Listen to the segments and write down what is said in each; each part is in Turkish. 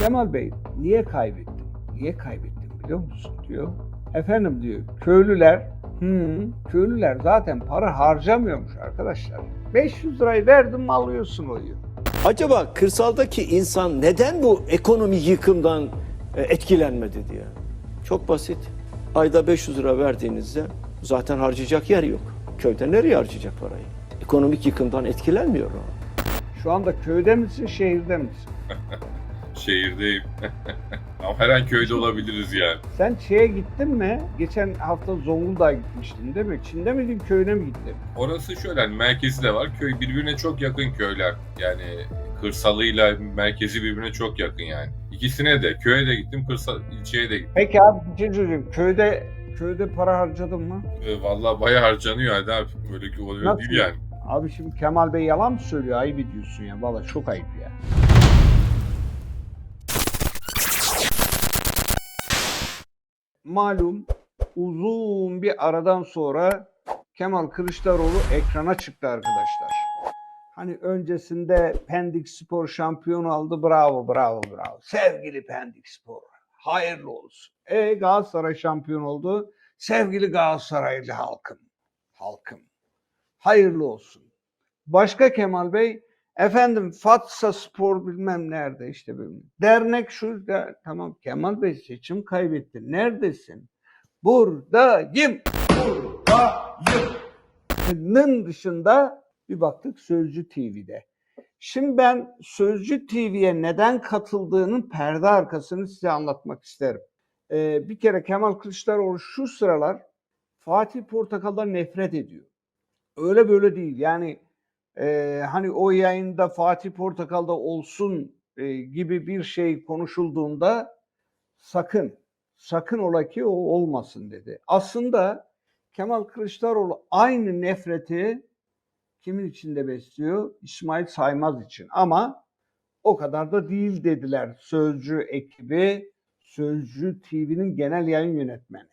Kemal Bey niye kaybettin? Niye kaybettin biliyor musun diyor. Efendim diyor köylüler hı, köylüler zaten para harcamıyormuş arkadaşlar. 500 lirayı verdim mi alıyorsun oyu. Acaba kırsaldaki insan neden bu ekonomi yıkımdan e, etkilenmedi diye? Çok basit. Ayda 500 lira verdiğinizde zaten harcayacak yer yok. Köyde nereye harcayacak parayı? Ekonomik yıkımdan etkilenmiyor o. Şu anda köyde misin şehirde misin? Şehirdeyim. Ama her an köyde olabiliriz yani. Sen şeye gittin mi? Geçen hafta Zonguldak'a gitmiştin değil mi? Çin'de miydin köyüne mi gittin? Orası şöyle hani merkezi de var. Köy birbirine çok yakın köyler. Yani kırsalıyla merkezi birbirine çok yakın yani. İkisine de köye de gittim, kırsal ilçeye de gittim. Peki abi bir şey söyleyeyim. Köyde köyde para harcadın mı? Ee, Vallahi bayağı harcanıyor hadi abi. Böyle ki oluyor Nasıl? değil yani. Abi şimdi Kemal Bey yalan mı söylüyor? Ayıp ediyorsun ya. Valla çok ayıp ya. Malum uzun bir aradan sonra Kemal Kılıçdaroğlu ekrana çıktı arkadaşlar. Hani öncesinde Pendik Spor şampiyonu aldı. Bravo, bravo, bravo. Sevgili Pendik Spor. Hayırlı olsun. E Galatasaray şampiyon oldu. Sevgili Galatasaraylı halkım. Halkım. Hayırlı olsun. Başka Kemal Bey, efendim Fatsa Spor bilmem nerede işte bilmem. Dernek şu, der- tamam Kemal Bey seçim kaybetti. Neredesin? Buradayım. Buradayım. Nın dışında bir baktık Sözcü TV'de. Şimdi ben Sözcü TV'ye neden katıldığının perde arkasını size anlatmak isterim. Ee, bir kere Kemal Kılıçdaroğlu şu sıralar Fatih Portakal'dan nefret ediyor. Öyle böyle değil. Yani e, hani o yayında Fatih Portakal'da olsun e, gibi bir şey konuşulduğunda sakın, sakın ola ki o olmasın dedi. Aslında Kemal Kılıçdaroğlu aynı nefreti kimin içinde besliyor? İsmail Saymaz için. Ama o kadar da değil dediler Sözcü ekibi, Sözcü TV'nin genel yayın yönetmeni.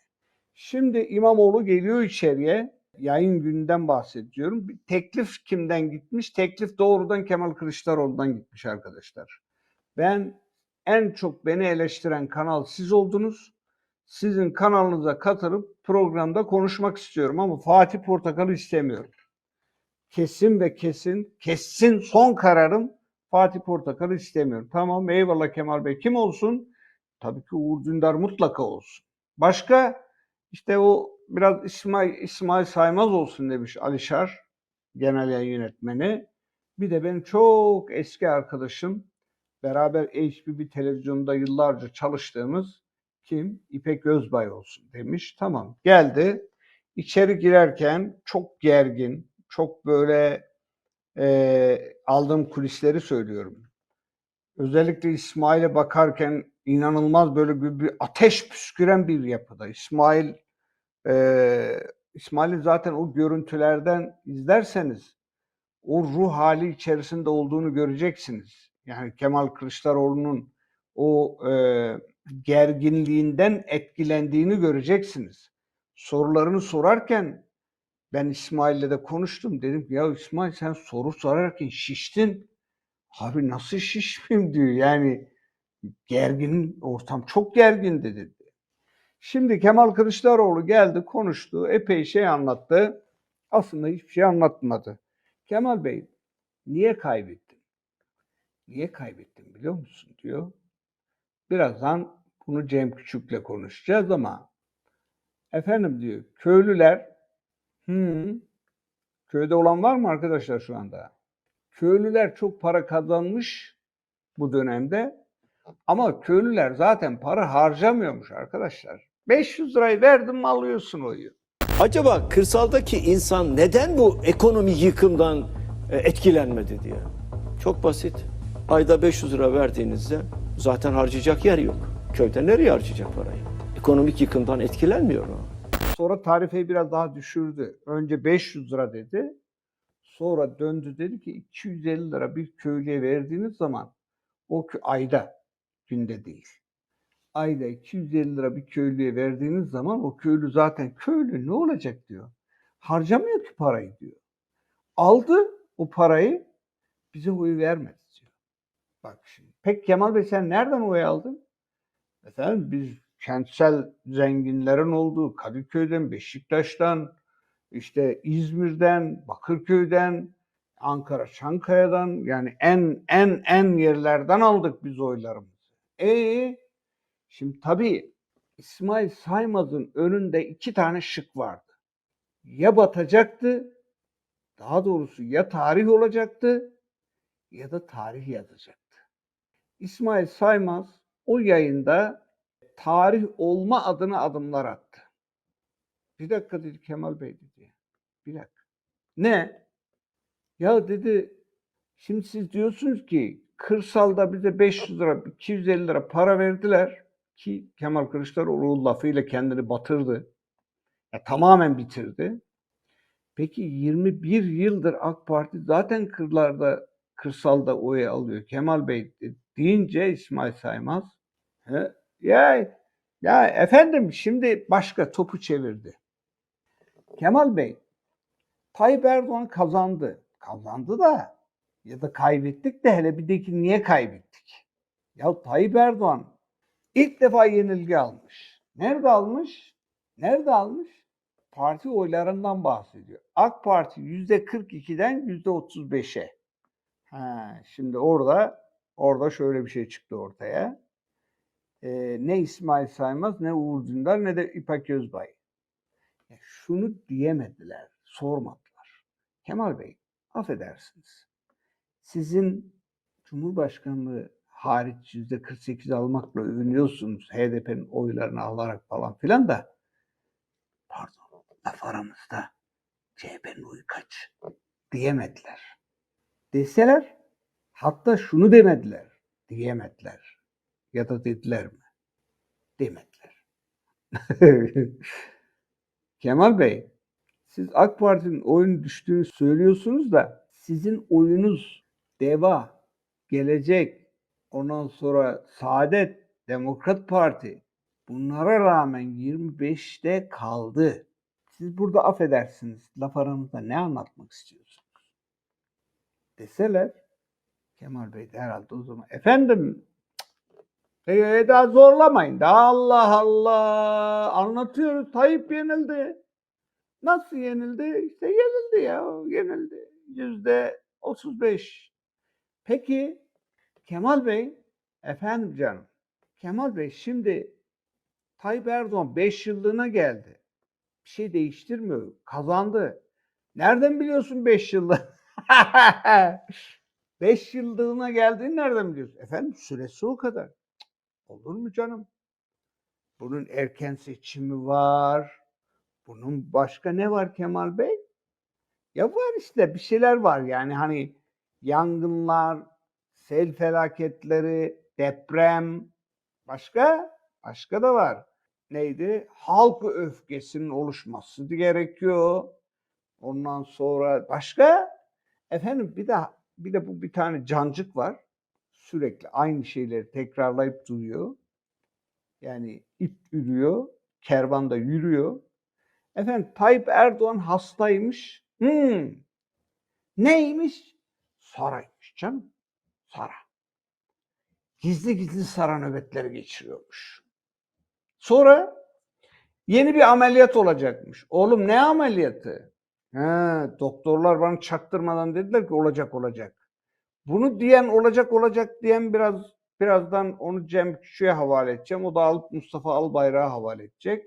Şimdi İmamoğlu geliyor içeriye. Yayın gününden bahsediyorum. Bir teklif kimden gitmiş? Teklif doğrudan Kemal Kılıçdaroğlu'dan gitmiş arkadaşlar. Ben en çok beni eleştiren kanal siz oldunuz. Sizin kanalınıza katılıp programda konuşmak istiyorum ama Fatih Portakal'ı istemiyorum. Kesin ve kesin, kesin son kararım Fatih Portakal'ı istemiyorum. Tamam eyvallah Kemal Bey. Kim olsun? Tabii ki Uğur Dündar mutlaka olsun. Başka işte o biraz İsmail, İsmail Saymaz olsun demiş Alişar, genel yayın yönetmeni. Bir de benim çok eski arkadaşım, beraber HBB televizyonda yıllarca çalıştığımız kim? İpek Özbay olsun demiş. Tamam geldi. İçeri girerken çok gergin, çok böyle e, aldığım kulisleri söylüyorum. Özellikle İsmail'e bakarken inanılmaz böyle bir, bir ateş püsküren bir yapıda. İsmail ee, İsmail'i zaten o görüntülerden izlerseniz o ruh hali içerisinde olduğunu göreceksiniz. Yani Kemal Kılıçdaroğlu'nun o e, gerginliğinden etkilendiğini göreceksiniz. Sorularını sorarken ben İsmail'le de konuştum. Dedim ki ya İsmail sen soru sorarken şiştin. Abi nasıl şişmeyeyim diyor. Yani gergin ortam çok gergin dedi. Şimdi Kemal Kılıçdaroğlu geldi, konuştu, epey şey anlattı. Aslında hiçbir şey anlatmadı. Kemal Bey, niye kaybettin? Niye kaybettin biliyor musun diyor. Birazdan bunu Cem Küçük'le konuşacağız ama efendim diyor, köylüler hı, köyde olan var mı arkadaşlar şu anda? Köylüler çok para kazanmış bu dönemde ama köylüler zaten para harcamıyormuş arkadaşlar. 500 lirayı verdim mi alıyorsun oyu. Acaba kırsaldaki insan neden bu ekonomi yıkımdan e, etkilenmedi diye? Çok basit. Ayda 500 lira verdiğinizde zaten harcayacak yer yok. Köyde nereye harcayacak parayı? Ekonomik yıkımdan etkilenmiyor o. Sonra tarifeyi biraz daha düşürdü. Önce 500 lira dedi. Sonra döndü dedi ki 250 lira bir köylüye verdiğiniz zaman o ayda günde değil. Ayda 250 lira bir köylüye verdiğiniz zaman o köylü zaten köylü ne olacak diyor. Harcamıyor ki parayı diyor. Aldı o parayı bize oy vermedi diyor. Bak şimdi. Peki Kemal Bey sen nereden oy aldın? Efendim biz kentsel zenginlerin olduğu Kadıköy'den, Beşiktaş'tan, işte İzmir'den, Bakırköy'den, Ankara, Çankaya'dan yani en en en yerlerden aldık biz oylarımızı. E şimdi tabii İsmail Saymaz'ın önünde iki tane şık vardı. Ya batacaktı, daha doğrusu ya tarih olacaktı ya da tarih yazacaktı. İsmail Saymaz o yayında tarih olma adına adımlar attı. Bir dakika dedi Kemal Bey dedi. Bir dakika. Ne? Ya dedi şimdi siz diyorsunuz ki kırsalda bize 500 lira 250 lira para verdiler ki Kemal Kılıçdaroğlu lafıyla kendini batırdı. Ya, tamamen bitirdi. Peki 21 yıldır AK Parti zaten kırlarda kırsalda oy alıyor. Kemal Bey de- deyince İsmail Saymaz ya ya efendim şimdi başka topu çevirdi. Kemal Bey Tayyip Erdoğan kazandı. Kazandı da ya da kaybettik de hele bir de ki niye kaybettik? Ya Tayyip Erdoğan ilk defa yenilgi almış. Nerede almış? Nerede almış? Parti oylarından bahsediyor. AK Parti %42'den %35'e. Ha, şimdi orada orada şöyle bir şey çıktı ortaya. Ee, ne İsmail Saymaz, ne Uğur Dündar, ne de İpek Özbay. Ya şunu diyemediler, sormadılar. Kemal Bey, affedersiniz. Sizin Cumhurbaşkanlığı hariç yüzde 48 almakla övünüyorsunuz. HDP'nin oylarını alarak falan filan da pardon laf aramızda CHP'nin oyu kaç diyemediler. Deseler hatta şunu demediler diyemediler. Ya da dediler mi? Demediler. Kemal Bey, siz AK Parti'nin oyun düştüğünü söylüyorsunuz da sizin oyunuz DEVA, Gelecek, ondan sonra Saadet, Demokrat Parti bunlara rağmen 25'te kaldı. Siz burada affedersiniz laf aramızda ne anlatmak istiyorsunuz? Deseler Kemal Bey de herhalde o zaman efendim e, daha zorlamayın da Allah Allah anlatıyoruz Tayyip yenildi. Nasıl yenildi? İşte yenildi ya yenildi. Yüzde 35. Peki Kemal Bey efendim canım Kemal Bey şimdi Tayyip Erdoğan 5 yıllığına geldi. Bir şey değiştirmiyor. Kazandı. Nereden biliyorsun 5 yıllık? 5 yıllığına geldiğini nereden biliyorsun? Efendim süresi o kadar. Olur mu canım? Bunun erken seçimi var. Bunun başka ne var Kemal Bey? Ya var işte bir şeyler var yani hani yangınlar, sel felaketleri, deprem, başka başka da var. Neydi? Halk öfkesinin oluşması gerekiyor. Ondan sonra başka efendim bir de bir de bu bir tane cancık var. Sürekli aynı şeyleri tekrarlayıp duruyor. Yani ip yürüyor, kervan da yürüyor. Efendim Tayyip Erdoğan hastaymış. Hmm. Neymiş? Saraymış canım. Sara. Gizli gizli sara nöbetleri geçiriyormuş. Sonra yeni bir ameliyat olacakmış. Oğlum ne ameliyatı? He, doktorlar bana çaktırmadan dediler ki olacak olacak. Bunu diyen olacak olacak diyen biraz birazdan onu Cem Küçük'e havale edeceğim. O da alıp Mustafa Albayrak'a havale edecek.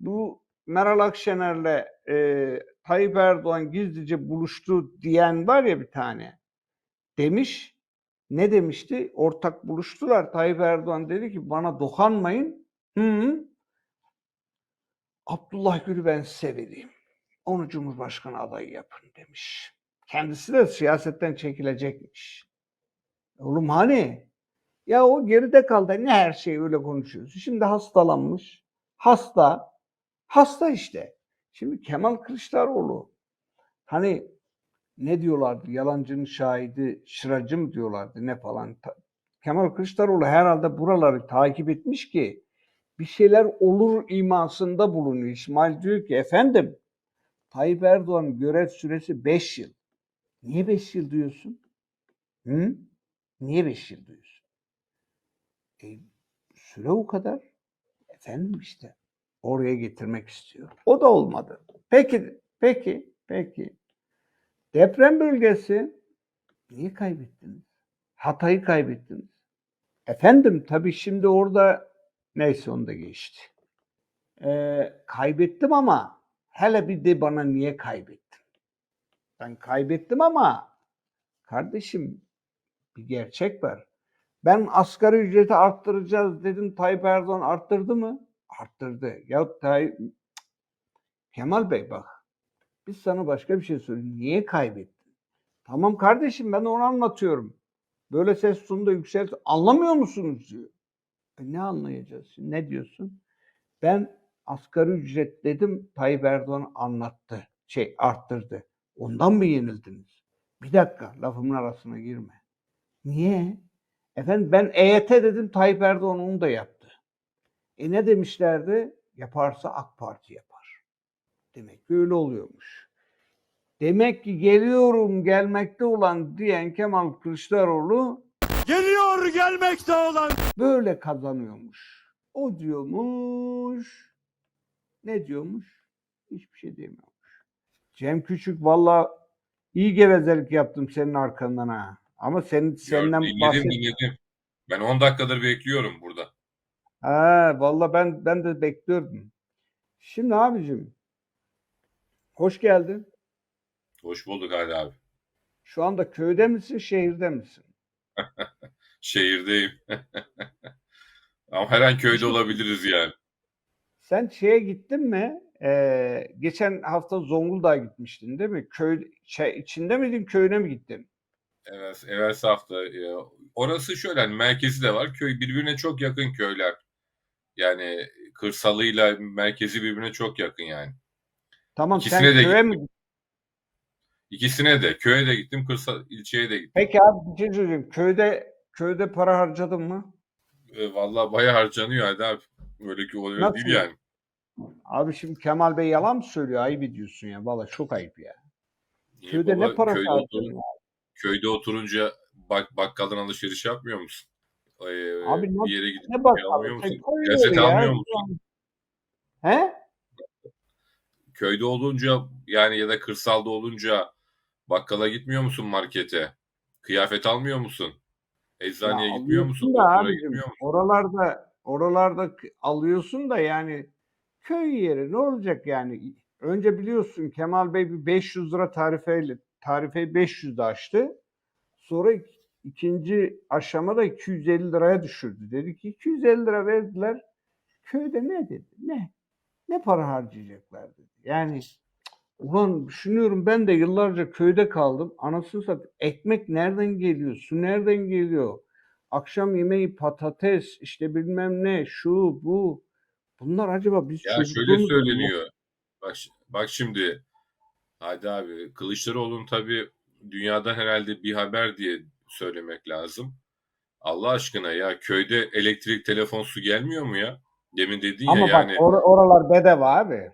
Bu Meral Akşener'le e, Tayyip Erdoğan gizlice buluştu diyen var ya bir tane. Demiş. Ne demişti? Ortak buluştular. Tayyip Erdoğan dedi ki bana dokanmayın. Hı. Abdullah Gül'ü ben size. Onu Cumhurbaşkanı adayı yapın demiş. Kendisi de siyasetten çekilecekmiş. Oğlum hani? Ya o geride kaldı. Ne her şeyi öyle konuşuyorsun. Şimdi hastalanmış. Hasta. Hasta işte. Şimdi Kemal Kılıçdaroğlu hani ne diyorlardı? Yalancının şahidi şıracı mı diyorlardı ne falan. Kemal Kılıçdaroğlu herhalde buraları takip etmiş ki bir şeyler olur imasında bulunuyor. İsmail diyor ki efendim Tayyip Erdoğan'ın görev süresi 5 yıl. Niye 5 yıl diyorsun? Hı? Niye 5 yıl diyorsun? E, süre o kadar. Efendim işte oraya getirmek istiyor. O da olmadı. Peki, peki, peki. Deprem bölgesi niye kaybettiniz? Hatay'ı kaybettiniz. Efendim tabii şimdi orada neyse onu da geçti. Ee, kaybettim ama hele bir de bana niye kaybettin? Ben kaybettim ama kardeşim bir gerçek var. Ben asgari ücreti arttıracağız dedim. Tayyip Erdoğan arttırdı mı? Arttırdı. Ya Tayyip... Kemal Bey bak. Biz sana başka bir şey söyleyeyim. Niye kaybettin? Tamam kardeşim ben onu anlatıyorum. Böyle ses tonunda yükselt. Anlamıyor musunuz diyor. E ne anlayacağız? Şimdi? Ne diyorsun? Ben asgari ücret dedim. Tayyip Erdoğan anlattı. Şey arttırdı. Ondan mı yenildiniz? Bir dakika lafımın arasına girme. Niye? Efendim ben EYT dedim Tayyip Erdoğan onu da yaptı. E ne demişlerdi? Yaparsa AK Parti yapar. Demek ki öyle oluyormuş. Demek ki geliyorum gelmekte olan diyen Kemal Kılıçdaroğlu Geliyor gelmekte olan. böyle kazanıyormuş. O diyormuş. Ne diyormuş? Hiçbir şey demiyormuş. Cem Küçük valla iyi gevezelik yaptım senin arkandan ha. Ama sen, senden Dinledim bahset. dinledim. Ben 10 dakikadır bekliyorum burada. Ha, valla ben ben de bekliyordum. Şimdi abicim hoş geldin. Hoş bulduk hadi abi. Şu anda köyde misin, şehirde misin? Şehirdeyim. Ama her an köyde olabiliriz yani. Sen şeye gittin mi? Ee, geçen hafta Zonguldak'a gitmiştin değil mi? Köy şey, içinde miydin, köyüne mi gittin? Evet, evet hafta. e, Orası şöyle hani merkezi de var. Köy birbirine çok yakın köyler. Yani kırsalıyla merkezi birbirine çok yakın yani. Tamam İkisine sen de köye mi? İkisine de köye de gittim, kırsal ilçeye de gittim. Peki abi bir şey söyleyeyim. Köyde köyde para harcadın mı? E, vallahi bayağı harcanıyor hadi abi. Öyle ki öyle Nasıl? değil yani. Abi şimdi Kemal Bey yalan mı söylüyor? Ayıp ediyorsun ya. Valla çok ayıp ya. Niye Köyde baba? ne para köyde, harcadın oturun- ya? köyde oturunca bak bakkaldan alışveriş yapmıyor musun? Ee, Abi ne- bir yere gidip Ne şey bak almıyor musun? koy Gazete ya. almıyor musun? He? Köyde olunca yani ya da kırsalda olunca bakkala gitmiyor musun markete? Kıyafet almıyor musun? Eczaneye Ya gitmiyor musun? da abicim, gitmiyor musun? Oralarda oralarda alıyorsun da yani köy yeri ne olacak yani? Önce biliyorsun Kemal Bey bir 500 lira tarifeyle tarifeyi 500'de açtı. Sonra ik- ikinci aşamada 250 liraya düşürdü. Dedi ki 250 lira verdiler. Köyde ne dedi? Ne? Ne para harcayacaklar dedi. Yani ulan düşünüyorum ben de yıllarca köyde kaldım. Anasını satayım. Ekmek nereden geliyor? Su nereden geliyor? Akşam yemeği patates işte bilmem ne şu bu. Bunlar acaba biz Ya şöyle çocukluğumuzda söyleniyor. Bak, şi- bak şimdi. Hadi abi. Kılıçdaroğlu'nun tabii dünyadan herhalde bir haber diye söylemek lazım. Allah aşkına ya köyde elektrik, telefon, su gelmiyor mu ya? Demin dedin Ama ya bak yani or- oralar bedava abi.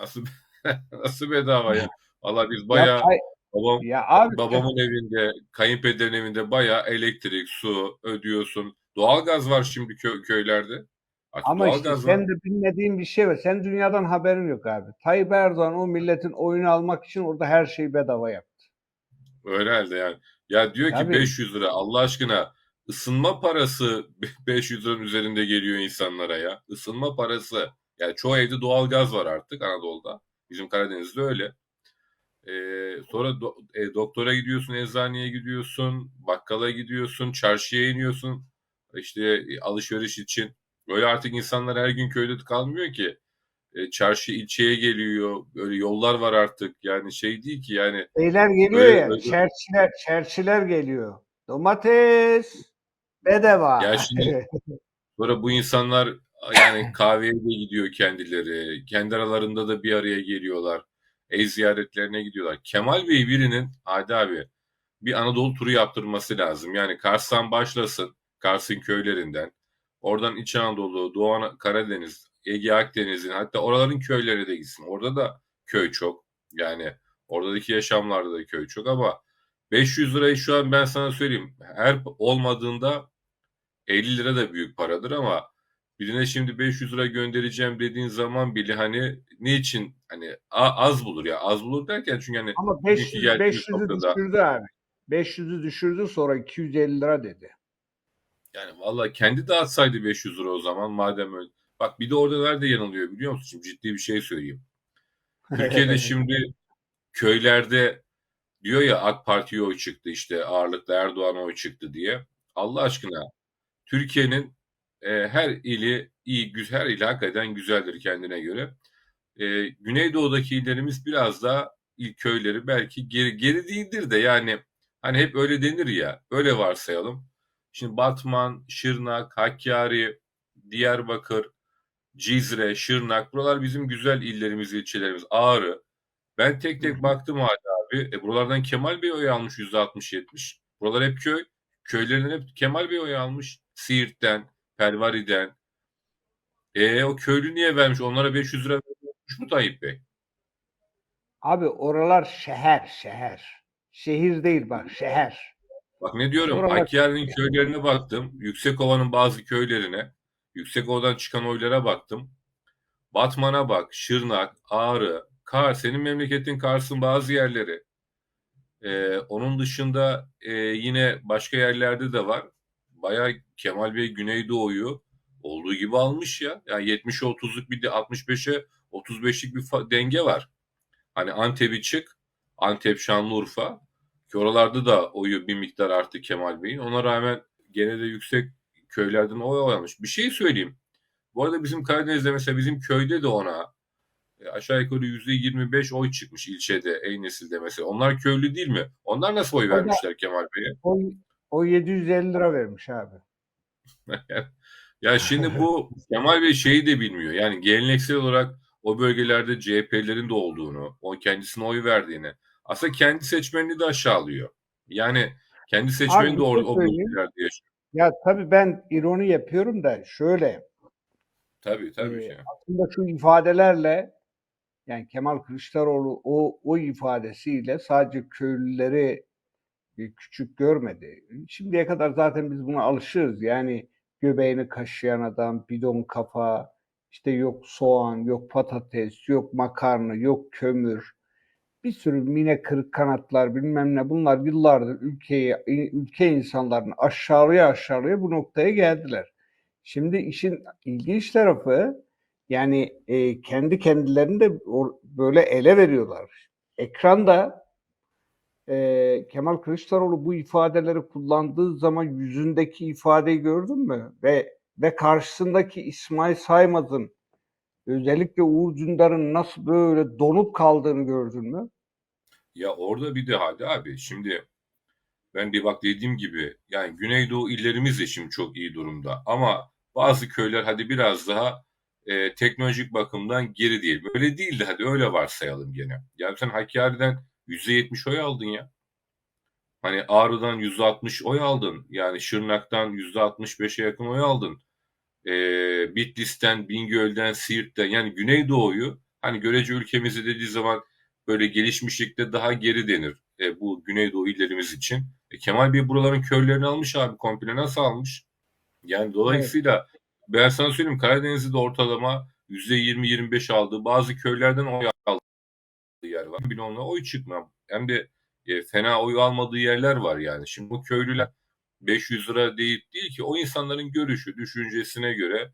Nasıl nasıl bedava ya? Valla biz Ya, bayağı ay- babam ya abi babamın evinde, kayınpederin evinde bayağı elektrik, su ödüyorsun. Doğalgaz var şimdi kö- köylerde. Artık Ama işte var. sen de bilmediğin bir şey var. Sen dünyadan haberin yok abi. Tayyip Erdoğan o milletin oyunu almak için orada her şeyi bedava yaptı. Öyle halde yani. Ya diyor ki Tabii. 500 lira Allah aşkına ısınma parası 500 liranın üzerinde geliyor insanlara ya. Isınma parası. Yani çoğu evde doğalgaz var artık Anadolu'da. Bizim Karadeniz'de öyle. Ee, sonra do- e, doktora gidiyorsun, eczaneye gidiyorsun, bakkala gidiyorsun, çarşıya iniyorsun. İşte e, alışveriş için. Böyle artık insanlar her gün köyde kalmıyor ki. E, çarşı ilçeye geliyor. Böyle yollar var artık. Yani şey değil ki yani Şeyler geliyor Öyle- ya, öyle- çerçiler, çerçiler geliyor. Domates bedava. Ya şimdi- Sonra bu insanlar yani kahveye de gidiyor kendileri. Kendi aralarında da bir araya geliyorlar. Ev ziyaretlerine gidiyorlar. Kemal Bey birinin hadi abi bir Anadolu turu yaptırması lazım. Yani Kars'tan başlasın. Kars'ın köylerinden. Oradan İç Anadolu, Doğu Ana- Karadeniz, Ege Akdeniz'in hatta oraların köyleri de gitsin. Orada da köy çok. Yani oradaki yaşamlarda da köy çok ama 500 lirayı şu an ben sana söyleyeyim. Her olmadığında 50 lira da büyük paradır ama birine şimdi 500 lira göndereceğim dediğin zaman bile hani niçin hani az bulur ya az bulur derken çünkü hani Ama Bugünkü 500 geldiğimiz 500'ü noktada- düşürdü abi. 500'ü düşürdü sonra 250 lira dedi. Yani valla kendi dağıtsaydı 500 lira o zaman madem öyle. Bak bir de orada nerede yanılıyor biliyor musun? Şimdi ciddi bir şey söyleyeyim. Türkiye'de şimdi köylerde diyor ya AK Parti'ye oy çıktı işte ağırlıkla Erdoğan'a oy çıktı diye. Allah aşkına Türkiye'nin e, her ili iyi, güzel, her ili hakikaten güzeldir kendine göre. E, Güneydoğu'daki illerimiz biraz daha ilk köyleri belki geri, geri değildir de yani hani hep öyle denir ya öyle varsayalım. Şimdi Batman, Şırnak, Hakkari, Diyarbakır, Cizre, Şırnak buralar bizim güzel illerimiz, ilçelerimiz. Ağrı. Ben tek tek baktım hala abi. E, buralardan Kemal Bey oy almış %60-70. Buralar hep köy. Köylerin hep Kemal Bey oy almış. Siirt'ten, Pervari'den. E o köylü niye vermiş? Onlara 500 lira vermiş mu Tayyip Bey? Abi oralar şehir, şehir. Şehir değil bak, şehir. Bak ne diyorum? Oralar- Hakkari'nin köylerine baktım. Yüksekova'nın bazı köylerine. Yüksekova'dan çıkan oylara baktım. Batman'a bak, Şırnak, Ağrı, Kars, senin memleketin Kars'ın bazı yerleri. Ee, onun dışında e, yine başka yerlerde de var. Bayağı Kemal Bey Güneydoğu'yu olduğu gibi almış ya. Yani 70'e 30'luk bir de 65'e 35'lik bir denge var. Hani Antep'i çık, Antep, Şanlıurfa ki oralarda da oyu bir miktar arttı Kemal Bey'in. Ona rağmen gene de yüksek köylerden oy almış. Bir şey söyleyeyim. Bu arada bizim Karadeniz'de mesela bizim köyde de ona e, aşağı yukarı %25 oy çıkmış ilçede, Eynesil'de mesela. Onlar köylü değil mi? Onlar nasıl oy vermişler Kemal Bey'e? O, o 750 lira vermiş abi. ya şimdi bu Kemal Bey şeyi de bilmiyor. Yani geleneksel olarak o bölgelerde CHP'lerin de olduğunu, o kendisine oy verdiğini. Aslında kendi seçmenini de aşağılıyor. Yani kendi seçmeni de or- şey o söyleyeyim. bölgelerde yaşıyor. Ya tabii ben ironi yapıyorum da şöyle Tabii tabii. Ki. aslında şu ifadelerle yani Kemal Kılıçdaroğlu o o ifadesiyle sadece köylüleri e, küçük görmedi. Şimdiye kadar zaten biz buna alışırız. Yani göbeğini kaşıyan adam, bidon kafa, işte yok soğan, yok patates, yok makarna, yok kömür. Bir sürü mine kırık kanatlar bilmem ne bunlar yıllardır ülkeyi, ülke insanlarını aşağıya aşağıya bu noktaya geldiler. Şimdi işin ilginç tarafı yani e, kendi kendilerini de böyle ele veriyorlar. Ekranda e, Kemal Kılıçdaroğlu bu ifadeleri kullandığı zaman yüzündeki ifadeyi gördün mü? Ve ve karşısındaki İsmail Saymaz'ın özellikle Uğur Dündar'ın nasıl böyle donup kaldığını gördün mü? Ya orada bir de hadi abi şimdi ben de bak dediğim gibi yani Güneydoğu illerimiz de şimdi çok iyi durumda ama bazı köyler hadi biraz daha e, teknolojik bakımdan geri değil. Böyle değildi hadi öyle varsayalım gene. Yani sen Hakkari'den %70 oy aldın ya. Hani Ağrı'dan %60 oy aldın. Yani Şırnak'tan %65'e yakın oy aldın. E, Bitlis'ten, Bingöl'den, Siirt'ten yani Güneydoğu'yu hani görece ülkemizi dediği zaman böyle gelişmişlikte daha geri denir e, bu Güneydoğu illerimiz için. E, Kemal Bey buraların köylerini almış abi komple nasıl almış? Yani dolayısıyla ben sana söyleyeyim Karadeniz'de de ortalama %20-25 aldığı bazı köylerden oy yer var. Bir onunla oy çıkmam. Hem de e, fena oy almadığı yerler var yani. Şimdi bu köylüler 500 lira değil, değil ki o insanların görüşü, düşüncesine göre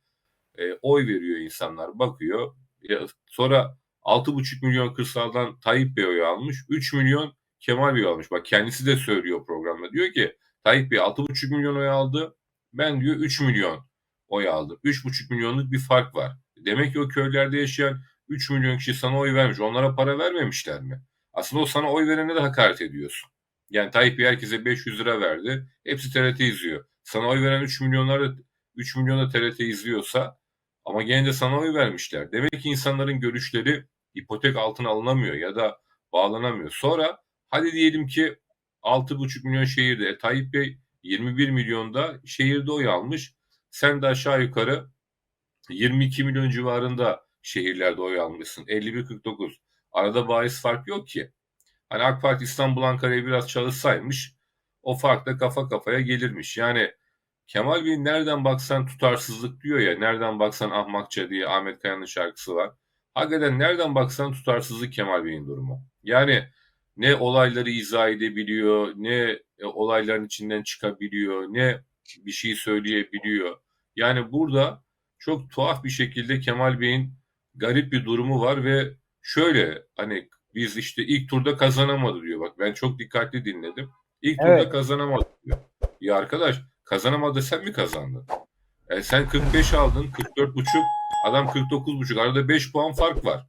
e, oy veriyor insanlar. Bakıyor. E, sonra 6,5 milyon kırsaldan Tayyip Bey oy almış. 3 milyon Kemal Bey almış. Bak kendisi de söylüyor programda. Diyor ki Tayyip Bey 6,5 milyon oy aldı. Ben diyor 3 milyon oy aldım. 3,5 milyonluk bir fark var. Demek ki o köylerde yaşayan 3 milyon kişi sana oy vermiş. Onlara para vermemişler mi? Aslında o sana oy verene de hakaret ediyorsun. Yani Tayyip Bey herkese 500 lira verdi. Hepsi TRT izliyor. Sana oy veren 3 milyonlar 3 milyon da TRT izliyorsa ama gene de sana oy vermişler. Demek ki insanların görüşleri ipotek altına alınamıyor ya da bağlanamıyor. Sonra hadi diyelim ki 6,5 milyon şehirde e, Tayyip Bey 21 milyonda şehirde oy almış. Sen de aşağı yukarı 22 milyon civarında şehirlerde oy almışsın. 51-49. Arada bahis fark yok ki. Hani AK Parti İstanbul Ankara'yı biraz çalışsaymış o farkla kafa kafaya gelirmiş. Yani Kemal Bey nereden baksan tutarsızlık diyor ya, nereden baksan ahmakça diye Ahmet Kaya'nın şarkısı var. Hakikaten nereden baksan tutarsızlık Kemal Bey'in durumu. Yani ne olayları izah edebiliyor, ne e, olayların içinden çıkabiliyor, ne bir şey söyleyebiliyor. Yani burada çok tuhaf bir şekilde Kemal Bey'in garip bir durumu var ve şöyle hani biz işte ilk turda kazanamadı diyor. Bak ben çok dikkatli dinledim. İlk turda Evet. kazanamadı diyor. Ya arkadaş kazanamadı sen mi kazandın? E sen 45 aldın 44 buçuk adam 49 buçuk arada 5 puan fark var.